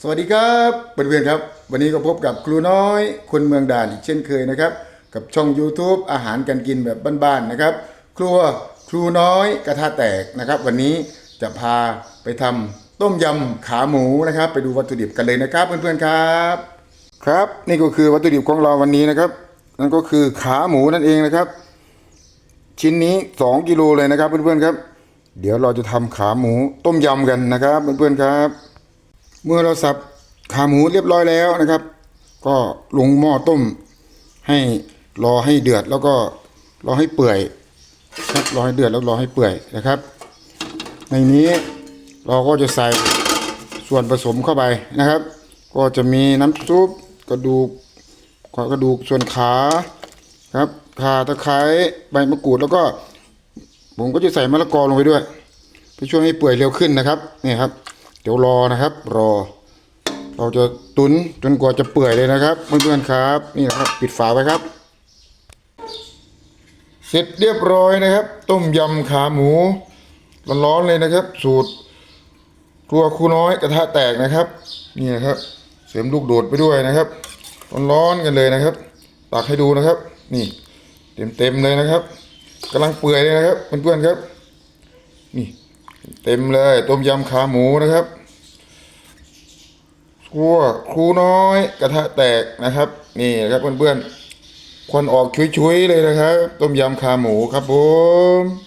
สวัสดีครับเพื่อนๆครับ วันนี้ก็พบกับครูน้อย คนเมืองด่านอีกเช่นเคยนะครับ กับช่อง YouTube อาหารการกินแบบบ้านๆนะครับ ครัวครูน้อยกระทะแตกนะครับ วันนี้จะพาไปทำต้มยำขาหมูนะครับ ไปดูวัตถุดิบกันเลยนะครับเพื่อนๆครับ ครับนี่ก็คือวัตถุดิบของเราวันนี้นะครับ นั่นก็คือขาหมูนั่นเองนะครับ ชิ้นนี้ 2กิโลเลยนะครับเพื่อนๆครับ เดี๋ยวเราจะทำขาหมูต้มยำกันนะครับเพื่อนๆครับ เมื่อเราสับขาหมูเรียบร้อยแล้วนะครับ ก็ลงหม้อต้ม ให้รอให้เดือดแล้วก็รอให้เปื่อยครับรอให้เดือดแล้วรอให้เปื่อยนะครับ ในนี้เราก็จะใส่ส่วนผสมเข้าไปนะครับ ก็จะมีน้ำซุปกระดูกกระดูกส่วนขาครับขาตะไคร้ใบมะกรูดแล้วก็ ผมก็จะใส่มะละกอลงไปด้วยเพื่อช่วยให้เปื่อยเร็วขึ้นนะครับนี่ครับ ดี๋ยวรอนะครับ รอ เราจะตุนจนกว่าจะเปื่อยเลยนะครับเพื่อนๆครับ นี่นะครับ ปิดฝาไว้ครับ เสร็จเรียบร้อยนะครับ ต้มยำขาหมูร้อนๆเลยนะครับ สูตรครัวครูน้อยกระทะแตกนะครับ นี่นะครับ เสริมลูกโดดไปด้วยนะครับร้อนๆกันเลยนะครับตักให้ดูนะครับ นี่ เต็มๆเลยนะครับกำลังเปื่อยเลยนะครับเพื่อนๆครับ นี่ เต็มเลยต้มยำขาหมูนะครับครัวครูน้อยกระทะแตกนะครับ นี่นะครับเพื่อนๆควันออกชุยๆเลยนะครับ ต้มยำขาหมูครับผม